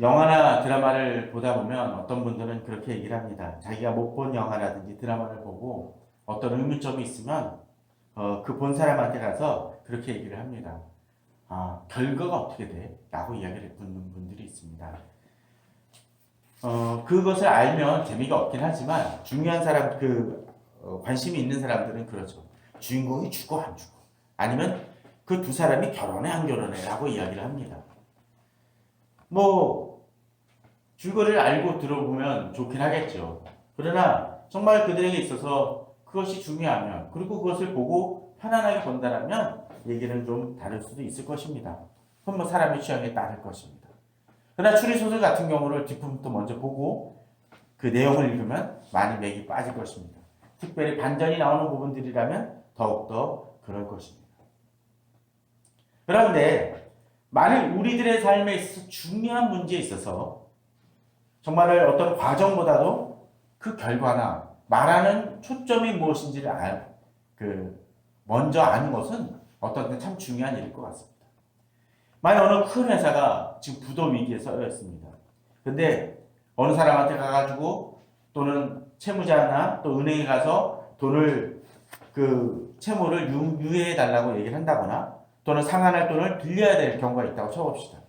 영화나 드라마를 보다 보면 어떤 분들은 그렇게 얘기를 합니다. 자기가 못 본 영화라든지 드라마를 보고 어떤 의문점이 있으면 어, 그 본 사람한테 가서 그렇게 얘기를 합니다. 아, 결과가 어떻게 돼? 라고 이야기를 묻는 분들이 있습니다. 어, 그것을 알면 재미가 없긴 하지만 중요한 사람, 그, 어, 관심이 있는 사람들은 그렇죠. 주인공이 죽어, 안 죽어. 아니면 그 두 사람이 결혼해, 안 결혼해. 라고 이야기를 합니다. 뭐, 줄거리를 알고 들어보면 좋긴 하겠죠. 그러나 정말 그들에게 있어서 그것이 중요하면, 그리고 그것을 보고 편안하게 본다면 얘기는 좀 다를 수도 있을 것입니다. 그건 뭐 사람의 취향에 따를 것입니다. 그러나 추리소설 같은 경우를 뒷부분부터 먼저 보고 그 내용을 읽으면 많이 맥이 빠질 것입니다. 특별히 반전이 나오는 부분들이라면 더욱더 그럴 것입니다. 그런데 만일 우리들의 삶에 있어서 중요한 문제에 있어서 정말 어떤 과정보다도 그 결과나 말하는 초점이 무엇인지를 알, 그, 먼저 아는 것은 어떤 때참 중요한 일일 것 같습니다. 만약 어느 큰 회사가 지금 부도 위기에 썰려 있습니다. 근데 어느 사람한테 가가지고 또는 채무자나 또 은행에 가서 돈을 그 채무를 유, 유예해 달라고 얘기를 한다거나 또는 상환할 돈을 빌려야 될 경우가 있다고 쳐봅시다.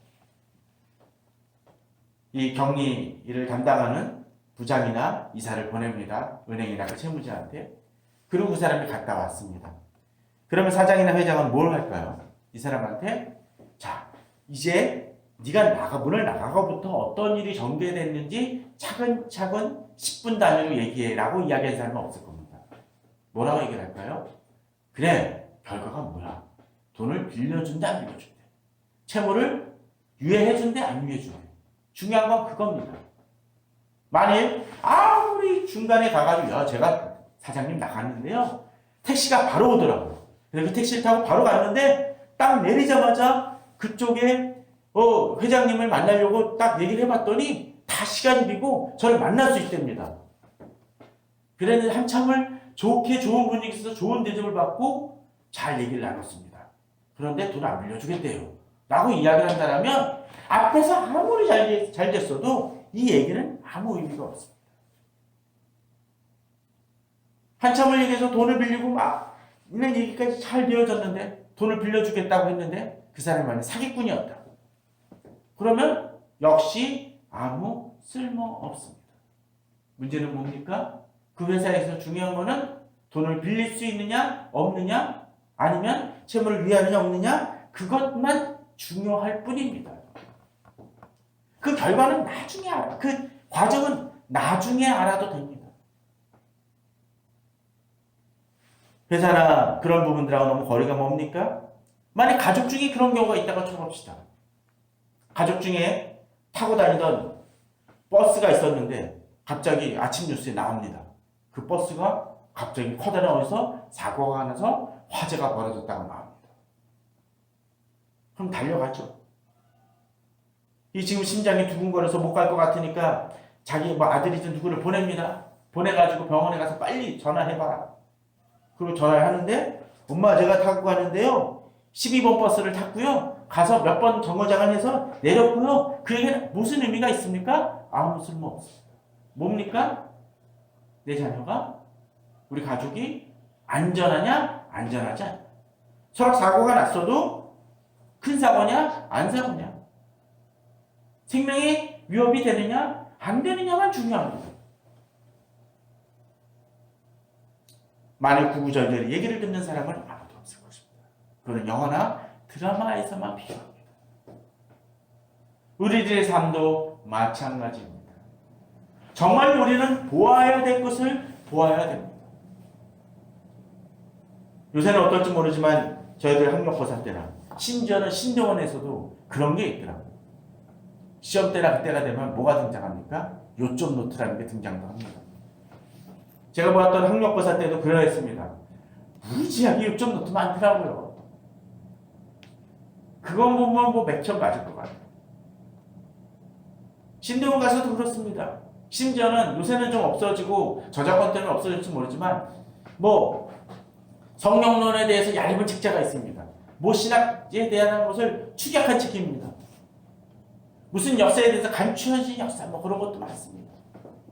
이 격리 일을 담당하는 부장이나 이사를 보냅니다. 은행이나 그 채무자한테. 그리고 그 사람이 갔다 왔습니다. 그러면 사장이나 회장은 뭘 할까요? 이 사람한테 자 이제 네가 나가 문을 나가고부터 어떤 일이 전개됐는지 차근차근 10분 단위로 얘기해라고 이야기한 사람은 없을 겁니다. 뭐라고 얘기를 할까요? 그래 결과가 뭐야? 돈을 빌려준대 안 빌려준대? 채무를 유예해준대 안 유예해준대? 중요한 건 그겁니다. 만일 아무리 중간에 가가지고 야 제가 사장님 나갔는데요 택시가 바로 오더라고요. 그래서 그 택시를 타고 바로 갔는데 딱 내리자마자 그쪽에 어, 회장님을 만나려고 딱 얘기를 해봤더니 다 시간이 비고 저를 만날 수 있답니다. 그랬는데 한참을 좋게 좋은 분위기에서 좋은 대접을 받고 잘 얘기를 나눴습니다. 그런데 돈 안 빌려주겠대요. 라고 이야기를 한다면 앞에서 아무리 잘, 됐- 잘 됐어도 이 얘기는 아무 의미가 없습니다. 한참을 얘기해서 돈을 빌리고 막 이런 얘기까지 잘 되어졌는데 돈을 빌려주겠다고 했는데 그 사람은 사기꾼이었다. 그러면 역시 아무 쓸모 없습니다. 문제는 뭡니까? 그 회사에서 중요한 거는 돈을 빌릴 수 있느냐 없느냐 아니면 채무를 위하느냐 없느냐 그것만 중요할 뿐입니다. 그 결과는 나중에. 그 과정은 나중에 알아도 됩니다. 회사나 그런 부분들하고 너무 거리가 멉니까? 만약 가족 중에 그런 경우가 있다고 쳐봅시다. 가족 중에 타고 다니던 버스가 있었는데 갑자기 아침 뉴스에 나옵니다. 그 버스가 갑자기 커다란 어디서 사고가 나서 화재가 벌어졌다고 나옵니다. 그럼 달려가죠. 이 지금 심장이 두근거려서 못 갈 것 같으니까 자기 뭐 아들이든 누구를 보냅니다. 보내가지고 병원에 가서 빨리 전화해봐라. 그리고 전화를 하는데 엄마 제가 타고 가는데요. 12번 버스를 탔고요. 가서 몇 번 정거장을 해서 내렸고요. 그 얘기는 무슨 의미가 있습니까? 아무 쓸모 없습니다. 뭡니까? 내 자녀가 우리 가족이 안전하냐? 안전하지 않냐? 서로 사고가 났어도 큰 사고냐? 안 사고냐? 생명에 위협이 되느냐? 안 되느냐만 중요합니다. 만일 구구절절 얘기를 듣는 사람은 아무도 없을 것입니다. 그는 영화나 드라마에서만 필요합니다. 우리들의 삶도 마찬가지입니다. 정말 우리는 보아야 될 것을 보아야 됩니다. 요새는 어떨지 모르지만 저희들 학력고사 때나 심지어는 신대원에서도 그런 게 있더라고요. 시험 때나 그때가 되면 뭐가 등장합니까? 요점 노트라는 게 등장도 합니다. 제가 보았던 학력고사 때도 그러했습니다. 무지하게 요점 노트 많더라고요. 그건 보면 뭐 맥점 맞을 것 같아요. 신대원 가서도 그렇습니다. 심지어는 요새는 좀 없어지고 저작권 때문에 없어질지 모르지만 뭐 성령론에 대해서 얇은 책자가 있습니다. 뭐 신학에 대한 것을 축약한 책입니다. 무슨 역사에 대해서 감추어진 역사 뭐 그런 것도 많습니다.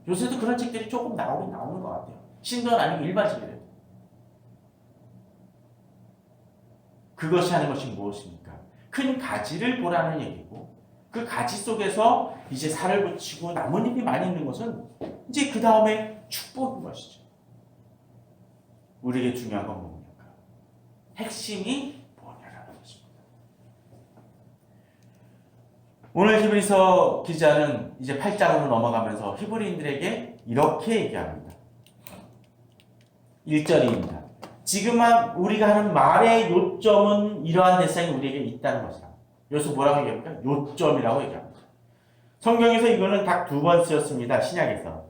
요새도 그런 책들이 조금 나오긴 나오는 것 같아요. 신도 아니고 일반식이래요. 그것이 하는 것이 무엇입니까? 큰 가지를 보라는 얘기고 그 가지 속에서 이제 살을 붙이고 나뭇잎이 많이 있는 것은 이제 그 다음에 축복인 것이죠. 우리에게 중요한 건 뭡니까? 핵심이 뭐냐라는 것입니다. 오늘 히브리서 기자는 이제 8장으로 넘어가면서 히브리인들에게 이렇게 얘기합니다. 1절입니다. 지금 우리가 하는 말의 요점은 이러한 대상이 우리에게 있다는 것이다. 여기서 뭐라고 얘기합니까? 요점이라고 얘기합니다. 성경에서 이거는 딱 두 번 쓰였습니다. 신약에서.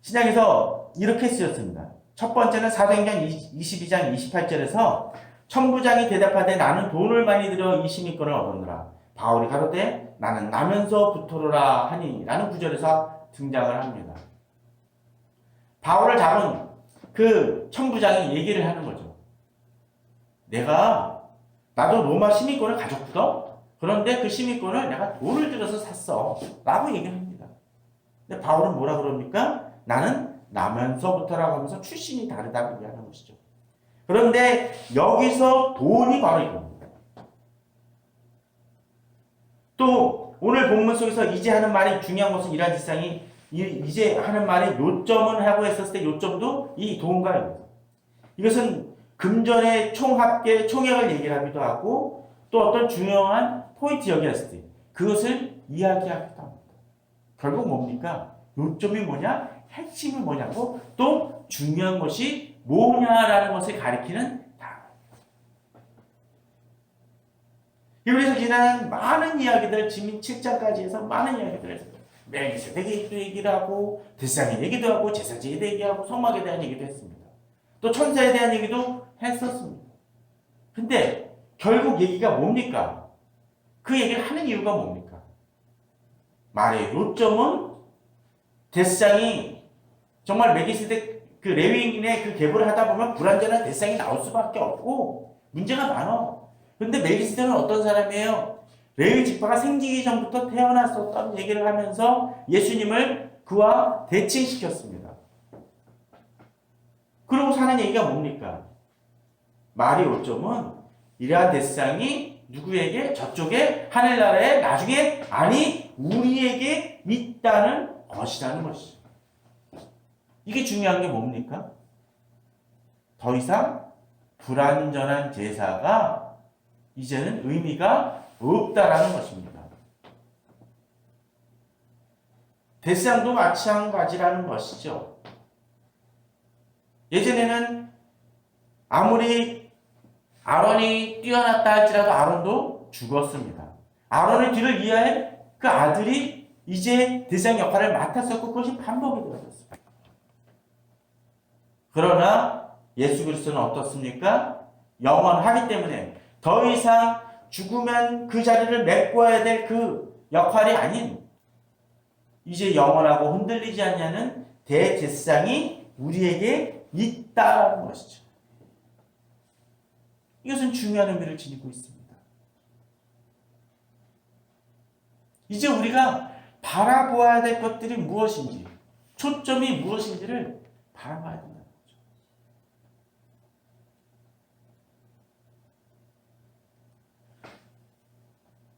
신약에서 이렇게 쓰였습니다. 첫 번째는 사도행전 22장 28절에서 천부장이 대답하되 나는 돈을 많이 들여 이 시민권을 얻었노라. 바울이 가로되 나는 나면서 붙어로라 하니 라는 구절에서 등장을 합니다. 바울을 잡은 그 천부장이 얘기를 하는 거죠. 내가 나도 로마 시민권을 가졌거든. 그런데 그 시민권을 내가 돈을 들여서 샀어. 라고 얘기를 합니다. 근데 바울은 뭐라 그럽니까? 나는 나면서부터라고 하면서 출신이 다르다고 얘기하는 것이죠. 그런데 여기서 돈이 바로 이겁니다. 또 오늘 본문 속에서 이제 하는 말이 중요한 것은 이러한 지상이 이제 하는 말이 요점은 하고 했었을 때 요점도 이 돈과입니다. 이것은 금전의 총합계 총액을 얘기를 하기도 하고 또 어떤 중요한 포인트 여기였을 때 그것을 이야기하기도 합니다. 결국 뭡니까? 요점이 뭐냐? 핵심이 뭐냐고 또 중요한 것이 뭐냐라는 것을 가리키는 단어. 이그래서 지난 많은 이야기들 지민 7장까지 해서 많은 했습니다. 멜기세덱에 얘기를 하고 대상에 얘기도 하고 제사지에 얘기하고 성막에 대한 얘기도 했습니다. 또 천사에 대한 얘기도 했었습니다. 근데 결국 얘기가 뭡니까? 그 얘기를 하는 이유가 뭡니까? 말의 요점은 대상이 정말 멜기세덱 그 레위인의 그 계보를 하다 보면 불완전한 대상이 나올 수밖에 없고 문제가 많아. 근데 멜기세덱은 어떤 사람이에요? 레위 지파가 생기기 전부터 태어났었던 얘기를 하면서 예수님을 그와 대칭시켰습니다. 그러고 사는 얘기가 뭡니까? 말이 요점은 이러한 대상이 누구에게 저쪽에 하늘나라에 나중에 아니 우리에게 있다는 것이라는 것이죠. 이게 중요한 게 뭡니까? 더 이상 불완전한 제사가 이제는 의미가 없다라는 것입니다. 대상도 마찬가지라는 것이죠. 예전에는 아무리 아론이 뛰어났다 할지라도 아론도 죽었습니다. 아론의 뒤를 이어할 그 아들이 이제 대상 역할을 맡았었고 그것이 반복이 되었습니다. 그러나 예수 그리스도는 어떻습니까? 영원하기 때문에 더 이상 죽으면 그 자리를 메꿔야 될 그 역할이 아닌 이제 영원하고 흔들리지 않냐는 대제사장이 우리에게 있다는 것이죠. 이것은 중요한 의미를 지니고 있습니다. 이제 우리가 바라보아야 될 것들이 무엇인지, 초점이 무엇인지를 바라봐야 된다.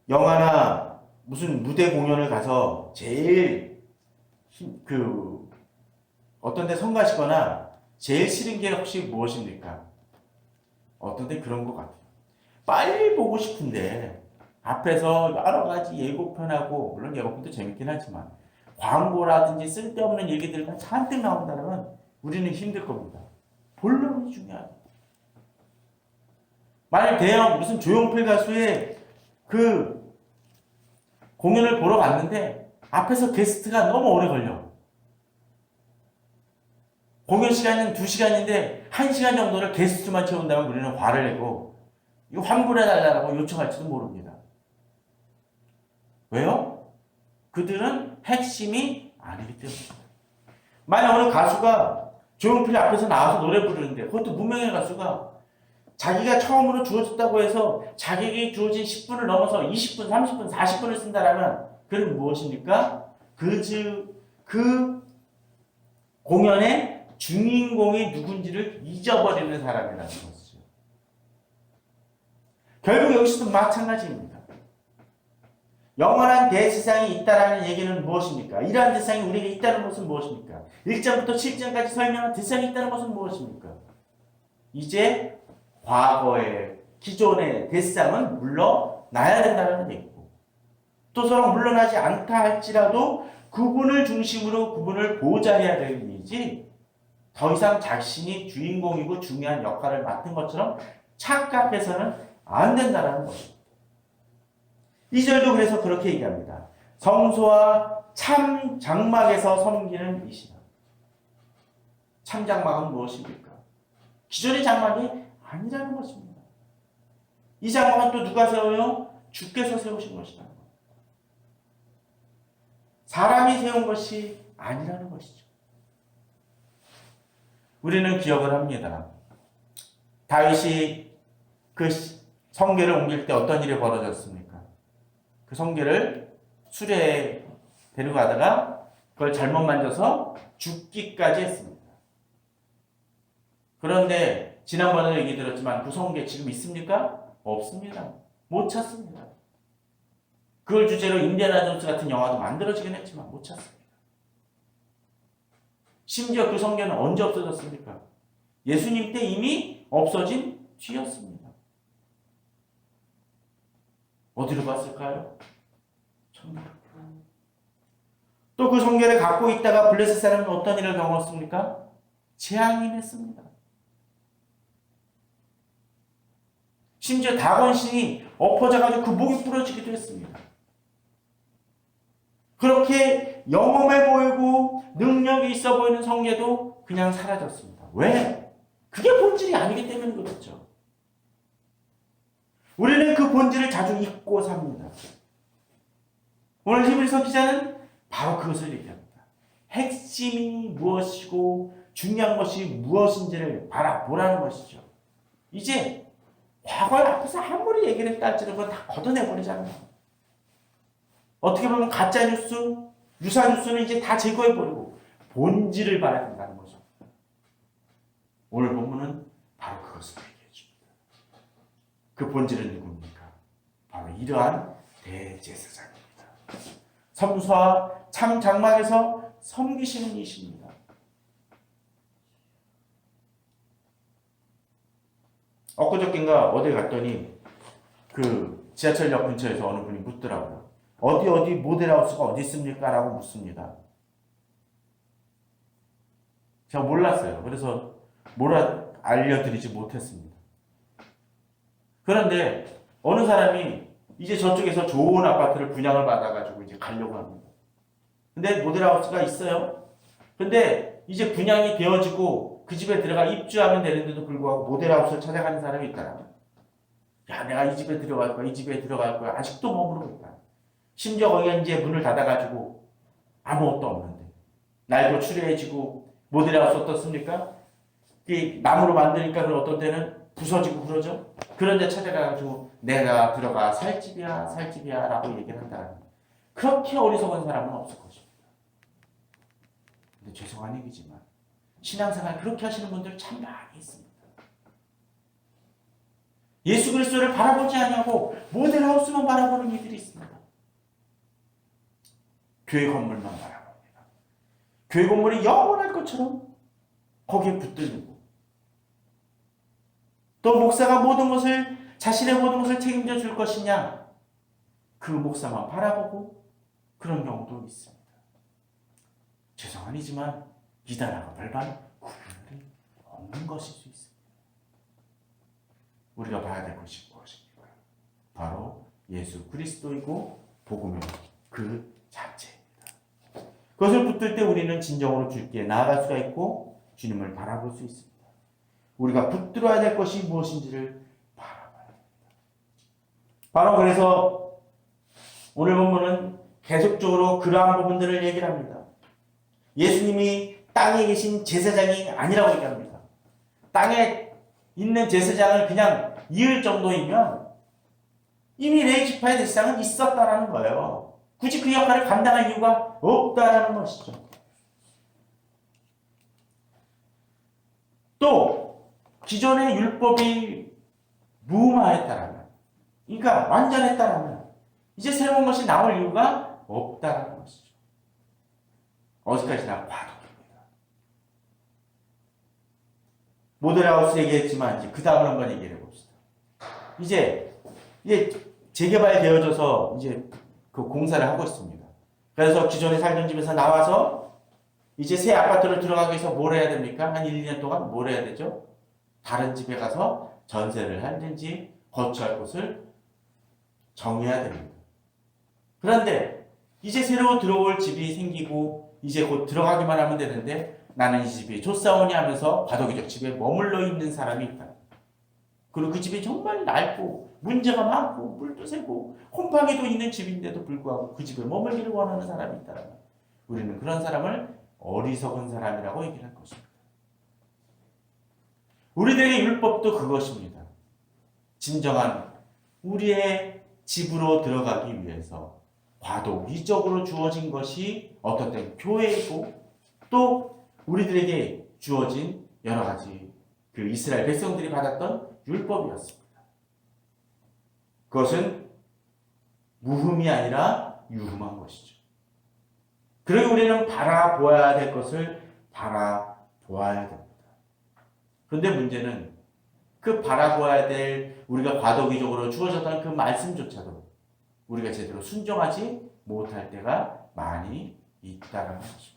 영화나 무슨 무대 공연을 가서 제일 힘, 그 어떤 데 성가시거나 제일 싫은 게 혹시 무엇입니까? 어떤 데 그런 것 같아요. 빨리 보고 싶은데 앞에서 여러 가지 예고편하고 물론 예고편도 재밌긴 하지만 광고라든지 쓸데없는 얘기들만 잔뜩 나온다면 우리는 힘들 겁니다. 본론이 중요하다. 만약 대형 무슨 조용필 가수의 그 공연을 보러 갔는데 앞에서 게스트가 너무 오래 걸려. 공연 시간은 2시간인데 1시간 정도를 게스트만 채운다면 우리는 화를 내고 환불해달라고 요청할지도 모릅니다. 왜요? 그들은 핵심이 아니기 때문입니다. 만약 어느 가수가 조용필 앞에서 나와서 노래 부르는데 그것도 무명의 가수가 자기가 처음으로 주어졌다고 해서 자기에게 주어진 10분을 넘어서 20분, 30분, 40분을 쓴다라면 그는 무엇입니까? 그, 주, 그 공연의 주인공이 누군지를 잊어버리는 사람이라는 것이죠. 결국 여기서도 마찬가지입니다. 영원한 대세상이 있다라는 얘기는 무엇입니까? 이러한 대상이 우리에게 있다는 것은 무엇입니까? 1장부터 7장까지 설명한 대상이 있다는 것은 무엇입니까? 이제 과거의 기존의 대상은 물러나야 된다는 얘기고 또 서로 물러나지 않다 할지라도 그분을 중심으로 그분을 보좌해야 될 일이지 더 이상 자신이 주인공이고 중요한 역할을 맡은 것처럼 착각해서는 안 된다는 것입니다. 2절도 그래서 그렇게 얘기합니다. 성소와 참 장막에서 섬기는 이시다. 참 장막은 무엇입니까? 기존의 장막이 아니라는 것입니다. 이 장막은 또 누가 세워요? 주께서 세우신 것이다. 사람이 세운 것이 아니라는 것이죠. 우리는 기억을 합니다. 다윗이 그 성계를 옮길 때 어떤 일이 벌어졌습니까? 그 성계를 수레에 데리고 가다가 그걸 잘못 만져서 죽기까지 했습니다. 그런데 지난번에 얘기 들었지만 그 성계 지금 있습니까? 없습니다. 못 찾습니다. 그걸 주제로 인디아나 존스 같은 영화도 만들어지긴 했지만 못 찾습니다. 심지어 그 성계는 언제 없어졌습니까? 예수님 때 이미 없어진 뒤였습니다. 어디로 갔을까요? 또그 성계를 갖고 있다가 블레셋 사람은 어떤 일을 경험했습니까? 재앙이 냈습니다. 심지어 다곤신이 엎어져가지고 그 목이 부러지기도 했습니다. 그렇게 영험해 보이고 능력이 있어 보이는 성계도 그냥 사라졌습니다. 왜? 그게 본질이 아니기 때문에 그렇죠. 우리는 그 본질을 자주 잊고 삽니다. 오늘 히브리서 기자는 바로 그것을 얘기합니다. 핵심이 무엇이고 중요한 것이 무엇인지를 바라보라는 것이죠. 이제 과거 앞에서 아무리 얘기를 했다 할지라도 그건 다 걷어내버리잖아요. 어떻게 보면 가짜 뉴스, 유사 뉴스는 이제 다 제거해버리고 본질을 봐야 된다는 거죠. 오늘 본문은 바로 그것을 얘기해 줍니다. 그 본질은 누굽니까? 바로 이러한 대제사장입니다. 섬수와 참 장막에서 섬기시는 이십니다. 엊그저께인가 어디 갔더니 그 지하철역 근처에서 어느 분이 묻더라고요. 어디 어디 모델하우스가 어디 있습니까? 라고 묻습니다. 제가 몰랐어요. 그래서 몰라 알려드리지 못했습니다. 그런데 어느 사람이 이제 저쪽에서 좋은 아파트를 분양을 받아가지고 이제 가려고 합니다. 근데 모델하우스가 있어요. 근데 이제 분양이 되어지고 그 집에 들어가 입주하면 되는데도 불구하고 모델하우스를 찾아가는 사람이 있더라. 야, 내가 이 집에 들어갈 거야, 이 집에 들어갈 거야. 아직도 머무르고 있다. 심지어 거기가 이제 문을 닫아가지고 아무것도 없는데. 날도 추리해지고 모델하우스 어떻습니까? 이 나무로 만드니까 그 어떤 때는 부서지고 그러죠. 그런데 찾아가가지고 내가 들어가 살 집이야, 살 집이야 라고 얘기를 한다. 그렇게 어리석은 사람은 없을 것입니다. 근데 죄송한 얘기지만 신앙생활 그렇게 하시는 분들 참 많이 있습니다. 예수 그리스도를 바라보지 않냐고 모델하우스만 바라보는 이들이 있습니다. 교회 건물만 바라봅니다. 교회 건물이 영원할 것처럼 거기에 붙들리고 또 목사가 모든 것을 자신의 모든 것을 책임져 줄 것이냐 그 목사만 바라보고 그런 경우도 있습니다. 죄송하지만 이단하고 별반 구분이 없는 것일 수 있습니다. 우리가 봐야 될 것이 무엇입니까? 바로 예수 그리스도이고 복음의 그 자체입니다. 그것을 붙들 때 우리는 진정으로 주께 나아갈 수가 있고 주님을 바라볼 수 있습니다. 우리가 붙들어야 될 것이 무엇인지를 바라봐야 합니다. 바로 그래서 오늘 본문은 계속적으로 그러한 부분들을 얘기를 합니다. 예수님이 땅에 계신 제사장이 아니라고 얘기합니다. 땅에 있는 제사장을 그냥 이을 정도이면 이미 레이지파의 대상은 있었다라는 거예요. 굳이 그 역할을 감당할 이유가 없다라는 것이죠. 또 기존의 율법이 무마했다라면, 그러니까 완전했다라면 이제 새로운 것이 나올 이유가 없다라는 것이죠. 어디까지나 과도입니다. 모델하우스 얘기했지만 그 다음을 한번 얘기해 봅시다. 이제 이제 재개발되어져서 이제 그 공사를 하고 있습니다. 그래서 기존에 살던 집에서 나와서 이제 새 아파트로 들어가기 위해서 뭘 해야 됩니까? 한 1, 2년 동안 뭘 해야 되죠? 다른 집에 가서 전세를 하든지 거주할 곳을 정해야 됩니다. 그런데 이제 새로 들어올 집이 생기고 이제 곧 들어가기만 하면 되는데 나는 이 집이 좋사오니 하면서 과도기적 집에 머물러 있는 사람이 있다. 그리고 그 집이 정말 낡고 문제가 많고 물도 새고 곰팡이도 있는 집인데도 불구하고 그 집에 머물기를 원하는 사람이 있다. 우리는 그런 사람을 어리석은 사람이라고 얘기할 것입니다. 우리들에게 율법도 그것입니다. 진정한 우리의 집으로 들어가기 위해서 과도기적으로 주어진 것이 어떤 때 교회이고 또 우리들에게 주어진 여러 가지 그 이스라엘 백성들이 받았던 율법이었습니다. 그것은 무흠이 아니라 유흠한 것이죠. 그러기 우리는 바라보아야 될 것을 바라보아야 됩니다. 그런데 문제는 그 바라보아야 될 우리가 과도기적으로 주어졌던 그 말씀조차도 우리가 제대로 순종하지 못할 때가 많이 있다는 것입니다.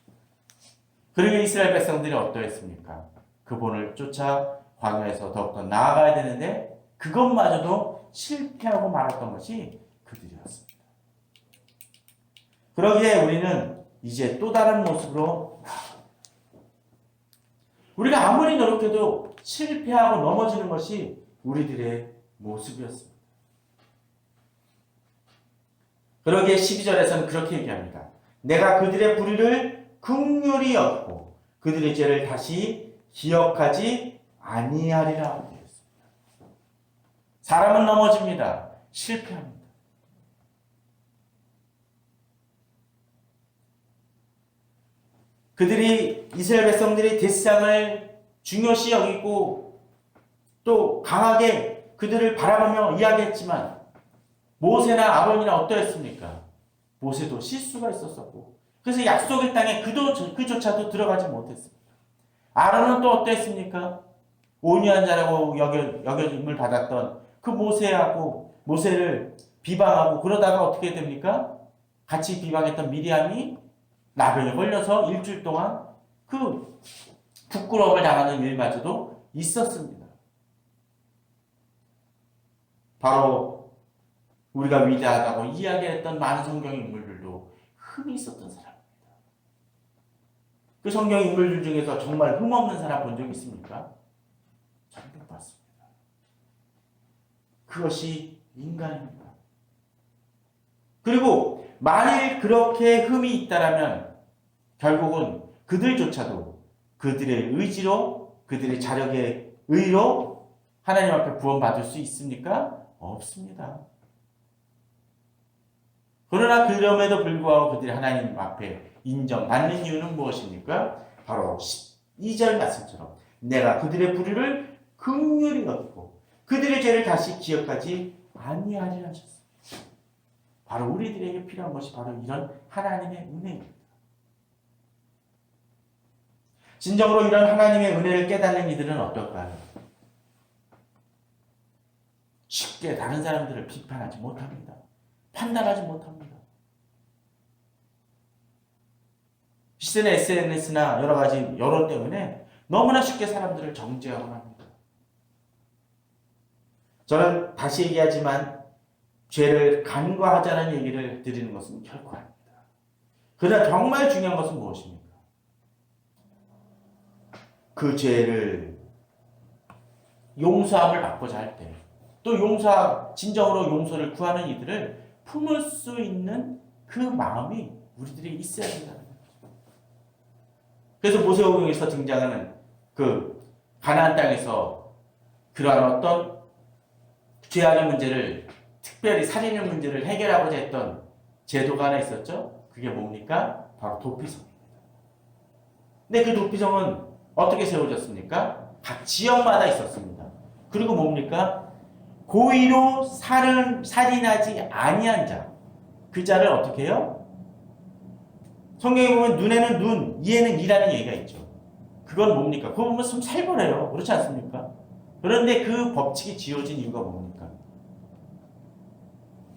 그리고 이스라엘 백성들이 어떠했습니까? 그분을 쫓아 광야에서 더욱더 나아가야 되는데 그것마저도 실패하고 말았던 것이 그들이었습니다. 그러기에 우리는 이제 또 다른 모습으로 우리가 아무리 노력해도 실패하고 넘어지는 것이 우리들의 모습이었습니다. 그러기에 12절에서는 그렇게 얘기합니다. 내가 그들의 불의를 극률히 여기고 그들의 죄를 다시 기억하지 아니하리라 하고 되었습니다. 사람은 넘어집니다. 실패합니다. 그들이 이스라엘 백성들이 대상을 중요시 여기고 또 강하게 그들을 바라보며 이야기했지만 모세나 아론이나 어떠했습니까? 모세도 실수가 있었었고 그래서 약속의 땅에 그도 그조차도 들어가지 못했습니다. 아론은 또 어땠습니까? 온유한 자라고 여겨 여겨짐을 받았던 그 모세하고 모세를 비방하고 그러다가 어떻게 됩니까? 같이 비방했던 미리암이 나병에 걸려서 일주일 동안 그 부끄러움을 당하는 일마저도 있었습니다. 바로 우리가 위대하다고 이야기했던 많은 성경 인물들도 흠이 있었던 사람입니다. 그 성경 인물들 중에서 정말 흠 없는 사람 본 적 있습니까? 못 봤습니다. 그것이 인간입니다. 그리고 만일 그렇게 흠이 있다라면 결국은 그들조차도 그들의 의지로 그들의 자력의 의로 하나님 앞에 구원받을 수 있습니까? 없습니다. 그러나 그럼에도 불구하고 그들이 하나님 앞에 인정 받는 이유는 무엇입니까? 바로 2절 말씀처럼 내가 그들의 불의를 극률히 여기고 그들의 죄를 다시 기억하지 아니하리라 하셨습니다. 바로 우리들에게 필요한 것이 바로 이런 하나님의 은혜입니다. 진정으로 이런 하나님의 은혜를 깨닫는 이들은 어떨까요? 쉽게 다른 사람들을 비판하지 못합니다. 판단하지 못합니다. 시대의 SNS나 여러 가지 여론 때문에 너무나 쉽게 사람들을 정죄하곤 합니다. 저는 다시 얘기하지만 죄를 간과하자는 얘기를 드리는 것은 결코 아닙니다. 그러나 정말 중요한 것은 무엇입니까? 그 죄를 용서함을 받고자 할 때, 또 용서, 진정으로 용서를 구하는 이들을 품을 수 있는 그 마음이 우리들이 있어야 거죠. 그래서 모세오경에서 등장하는 그 가나안 땅에서 그러한 어떤 죄악의 문제를 특별히 살인의 문제를 해결하고자 했던 제도가 하나 있었죠. 그게 뭡니까? 바로 도피성입니다. 근데 그 도피성은 어떻게 세워졌습니까? 각 지역마다 있었습니다. 그리고 뭡니까? 고의로 살을 살인하지 아니한 자, 그 자를 어떻게 해요? 성경에 보면 눈에는 눈, 이에는 이라는 얘기가 있죠. 그건 뭡니까? 그거 보면 좀 살벌해요. 그렇지 않습니까? 그런데 그 법칙이 지어진 이유가 뭡니까?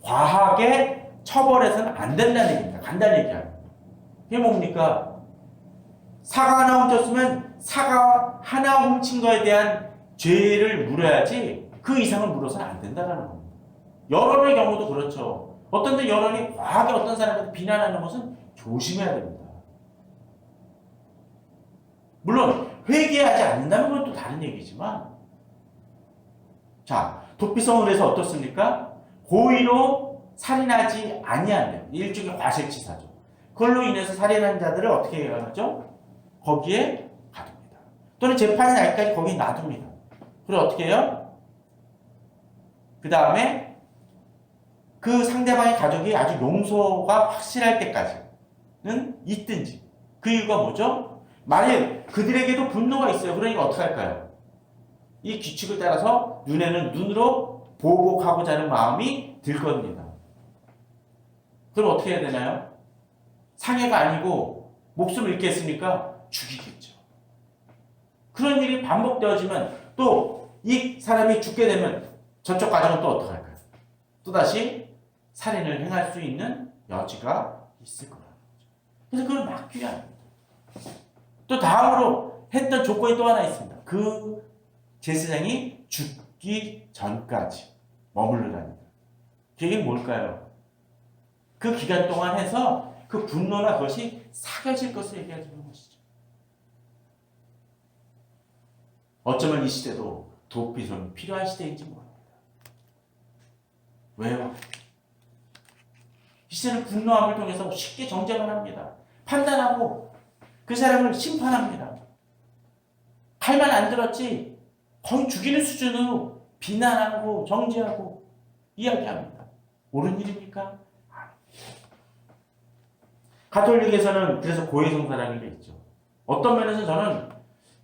과하게 처벌해서는 안 된다는 얘기입니다. 간단히 얘기하면. 그게 뭡니까? 사과 하나 훔쳤으면 사과 하나 훔친 거에 대한 죄를 물어야지 그 이상은 물어서는 안 된다는 겁니다. 여론의 경우도 그렇죠. 어떤 데 여론이 과하게 어떤 사람을 비난하는 것은 조심해야 됩니다. 물론 회개하지 않는다는 건 또 다른 얘기지만 자 도피성을 해서 어떻습니까? 고의로 살인하지 아니한다. 일종의 과실치사죠. 그걸로 인해서 살인한 자들을 어떻게 하죠? 거기에 가둡니다. 또는 재판이 날까지 거기 놔둡니다. 그리고 어떻게 해요? 그 다음에 그 상대방의 가족이 아주 용서가 확실할 때까지 는 있든지. 그 이유가 뭐죠? 만약 그들에게도 분노가 있어요. 그러니까 어떻게 할까요? 이 규칙을 따라서 눈에는 눈으로 보복하고자 하는 마음이 들 겁니다. 그럼 어떻게 해야 되나요? 상해가 아니고 목숨을 잃겠으니까 죽이겠죠. 그런 일이 반복되어지면 또 이 사람이 죽게 되면 저쪽 가정은 또 어떻게 할까요? 또다시 살인을 행할 수 있는 여지가 있을 거죠. 그래서 그걸 막기가 합니다. 또 다음으로 했던 조건이 또 하나 있습니다. 그 제사장이 죽기 전까지 머물러야 합니다. 그게 뭘까요? 그 기간 동안 해서 그 분노나 그것이 사겨질 것을 얘기해 주는 것이죠. 어쩌면 이 시대도 도피성이 필요한 시대인지 모릅니다. 왜요? 이 시대는 분노함을 통해서 쉽게 정죄만 합니다. 판단하고 그 사람을 심판합니다. 칼만 안 들었지 거의 죽이는 수준으로 비난하고 정죄하고 이야기합니다. 옳은 일입니까? 가톨릭에서는 그래서 고해성사라는 게 있죠. 어떤 면에서 저는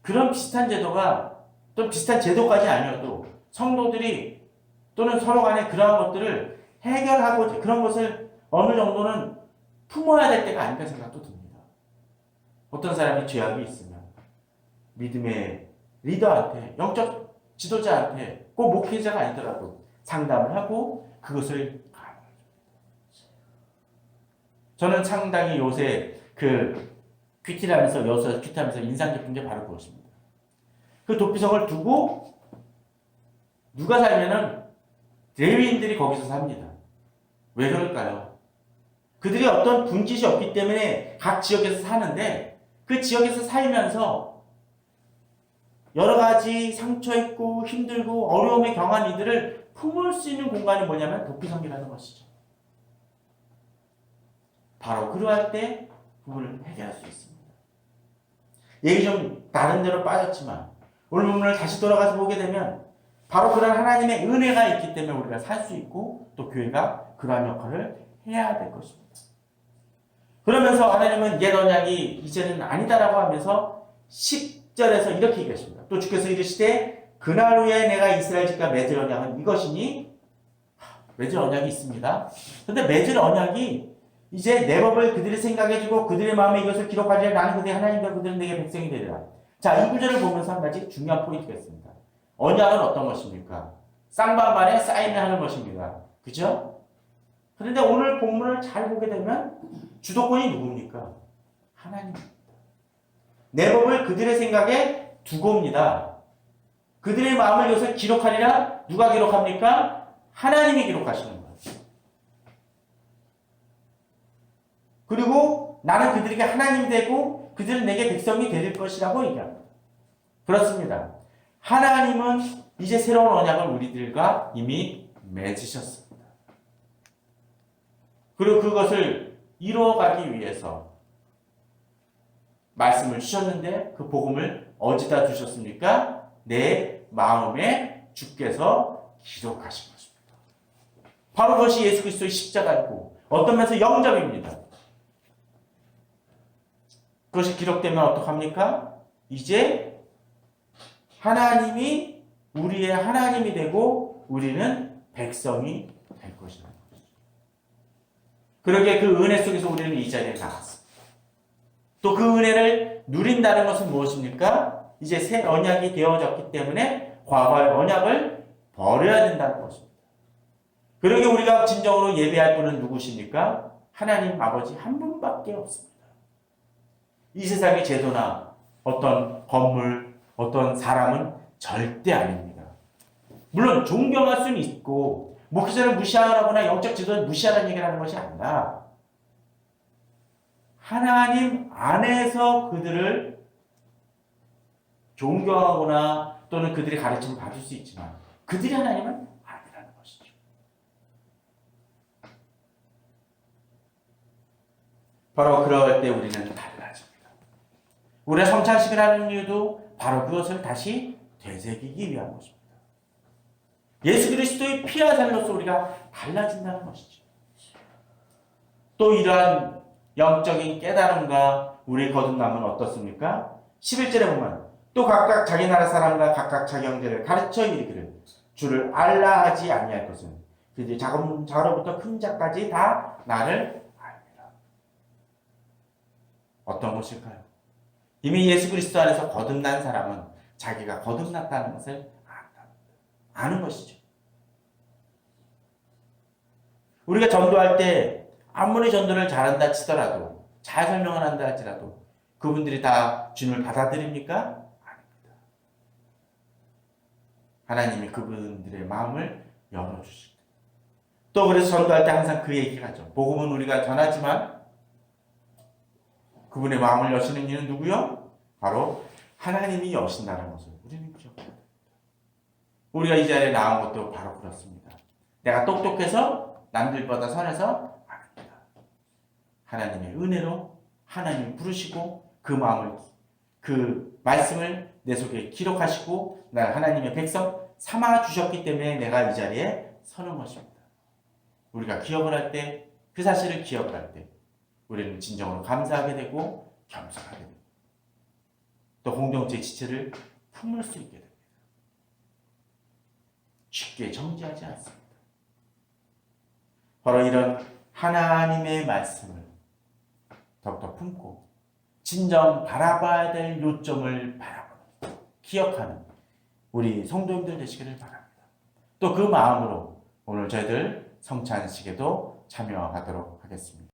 그런 비슷한 제도가 또 비슷한 제도까지 아니어도 성도들이 또는 서로 간에 그러한 것들을 해결하고 그런 것을 어느 정도는 품어야 될 때가 아닌가 생각도 듭니다. 어떤 사람이 죄악이 있으면 믿음의 리더한테 영적 지도자한테 꼭 목회자가 아니더라도 상담을 하고 그것을 저는 상당히 요새 그 퀴티라면서 여기서 퀴티하면서 인상 깊은 게 바로 그것입니다. 그 도피성을 두고 누가 살면은 레위인들이 거기서 삽니다. 왜 그럴까요? 그들이 어떤 분짓이 없기 때문에 각 지역에서 사는데 그 지역에서 살면서 여러 가지 상처 있고 힘들고 어려움에 경한 이들을 품을 수 있는 공간이 뭐냐면 도피성이라는 것이죠. 바로 그러할 때 부분을 해결할 수 있습니다. 얘기 좀 다른 데로 빠졌지만 오늘 본문을 다시 돌아가서 보게 되면 바로 그런 하나님의 은혜가 있기 때문에 우리가 살 수 있고 또 교회가 그러한 역할을 해야 될 것입니다. 그러면서 하나님은 옛 언약이 이제는 아니다라고 하면서 10절에서 이렇게 얘기하십니다. 또 주께서 이르시되 그날 후에 내가 이스라엘 집과 맺을 언약은 이것이니 맺을 언약이 있습니다. 근데 맺을 언약이 이제 내 법을 그들이 생각해주고 그들의 마음에 이것을 기록하지 나는 그들의 하나님과 그들은 내게 백성이 되리라. 자, 이 구절을 보면서 한 가지 중요한 포인트가 있습니다. 언약은 어떤 것입니까? 쌍방간에 쌓임을 하는 것입니다. 그죠? 그런데 오늘 본문을 잘 보게 되면 주도권이 누굽니까? 하나님입니다. 내 법을 그들의 생각에 두고옵니다. 그들의 마음을 이것을 기록하리라 누가 기록합니까? 하나님이 기록하시는 거예요. 그리고 나는 그들에게 하나님이 되고 그들은 내게 백성이 될 것이라고 얘기합니다. 그렇습니다. 하나님은 이제 새로운 언약을 우리들과 이미 맺으셨습니다. 그리고 그것을 이루어가기 위해서 말씀을 주셨는데 그 복음을 어디다 주셨습니까? 내 마음에 주께서 기록하신 것입니다. 바로 그것이 예수 그리스도의 십자가이고 어떤 면에서 영접입니다. 그것이 기록되면 어떡합니까? 이제 하나님이 우리의 하나님이 되고 우리는 백성이 될 것이죠. 그러게 그 은혜 속에서 우리는 이 자리에 나왔습니다. 또그 은혜를 누린다는 것은 무엇입니까? 이제 새 언약이 되어졌기 때문에 과거의 언약을 버려야 된다는 것입니다. 그러게 우리가 진정으로 예배할 분은 누구십니까? 하나님 아버지 한 분밖에 없습니다. 이 세상의 제도나 어떤 건물, 어떤 사람은 절대 아닙니다. 물론 존경할 수는 있고 목회자를 무시하거나 영적 지도를 무시하라는 얘기를 하는 것이 아니라 하나님 안에서 그들을 존경하거나 또는 그들의 가르침을 받을 수 있지만 그들이 하나님은 아니라는 것이죠. 바로 그럴 때 우리는 달라집니다. 우리가 성찬식을 하는 이유도 바로 그것을 다시 되새기기 위한 것입니다. 예수 그리스도의 피와 살로서 우리가 달라진다는 것이죠. 또 이러한 영적인 깨달음과 우리의 거듭남은 어떻습니까? 11절에 보면 또 각각 자기 나라 사람과 각각 자기 형제를 가르쳐 이르기를 주를 알라 하지 아니할 것은 그들이 작은 자로부터 큰 자까지 다 나를 알리라. 어떤 것일까요? 이미 예수 그리스도 안에서 거듭난 사람은 자기가 거듭났다는 것을. 아는 것이죠. 우리가 전도할 때 아무리 전도를 잘한다 치더라도 잘 설명을 한다 할지라도 그분들이 다 주님을 받아들입니까? 아닙니다. 하나님이 그분들의 마음을 열어주실 때. 또 그래서 전도할 때 항상 그 얘기를 하죠. 복음은 우리가 전하지만 그분의 마음을 여시는 이는 누구요? 바로 하나님이 여신다는 것을 우리는 기억해야 됩니다. 우리가 이 자리에 나온 것도 바로 그렇습니다. 내가 똑똑해서 남들보다 선해서 아닙니다. 하나님의 은혜로 하나님이 부르시고 그 마음을 그 말씀을 내 속에 기록하시고 날 하나님의 백성 삼아 주셨기 때문에 내가 이 자리에 서는 것입니다. 우리가 기억을 할 때 그 사실을 기억을 할 때 우리는 진정으로 감사하게 되고 겸손하게 됩니다. 또 공동체 지체를 품을 수 있게 됩니다. 쉽게 정지하지 않습니다. 바로 이런 하나님의 말씀을 더욱더 품고 진정 바라봐야 될 요점을 바라보는 기억하는 우리 성도님들 되시기를 바랍니다. 또 그 마음으로 오늘 저희들 성찬식에도 참여하도록 하겠습니다.